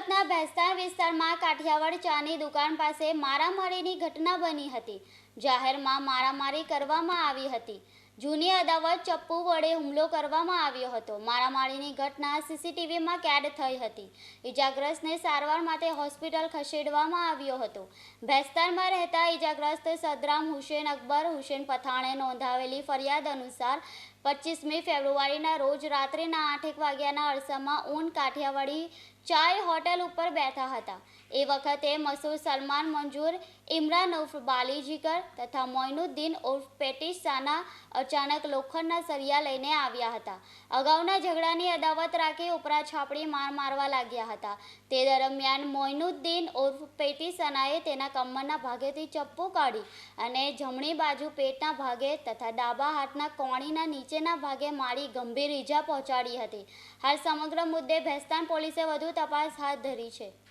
સુરતના ભેસ્તાન વિસ્તારમાં કાઠિયાવાડ ચાની દુકાન પાસે મારામારીની ઘટના બની હતી. જાહેરમાં મારામારી કરવામાં આવી હતી. જૂની અદાવત ચપ્પુ વડે હુમલો કરવામાં આવ્યો હતો. મારામારીની ઘટના સીસીટીવીમાં કેદ થઈ હતી. ઈજાગ્રસ્તને સારવાર માટે હોસ્પિટલ ખસેડવામાં આવ્યો હતો. ભેસ્તારમાં રહેતા ઈજાગ્રસ્ત સદરામ હુસેન અકબર હુસેન પઠાણે નોંધાવેલી ફરિયાદ અનુસાર પચીસમી ફેબ્રુઆરીના રોજ રાત્રિના આઠેક વાગ્યાના અરસામાં ઊન કાઠિયાવાડી ચાય હોટેલ ઉપર બેઠા હતા. એ વખતે મસૂર સલમાન મંજૂર, ઇમરાન ઉર્ફ બાલી જીગર તથા મોઇનુદ્દીન ઉર્ફ પેટિસ સાના અચાનક લોખંડના સરિયા લઈને આવ્યા હતા. અગાઉના ઝઘડાની અદાવત રાખી ઉપરા છાપડી માર મારવા લાગ્યા હતા. તે દરમિયાન મોઇનુદ્દીન ઉર્ફ પેટિસાનાએ તેના કમરના ભાગેથી ચપ્પુ કાઢી અને જમણી બાજુ પેટના ભાગે તથા ડાબા હાથના કોણીના નીચેના ભાગે મારી ગંભીર ઈજા પહોંચાડી હતી. હાલ સમગ્ર મુદ્દે ભેસ્તાન પોલીસે વધુ તપાસ હાથ ધરી છે.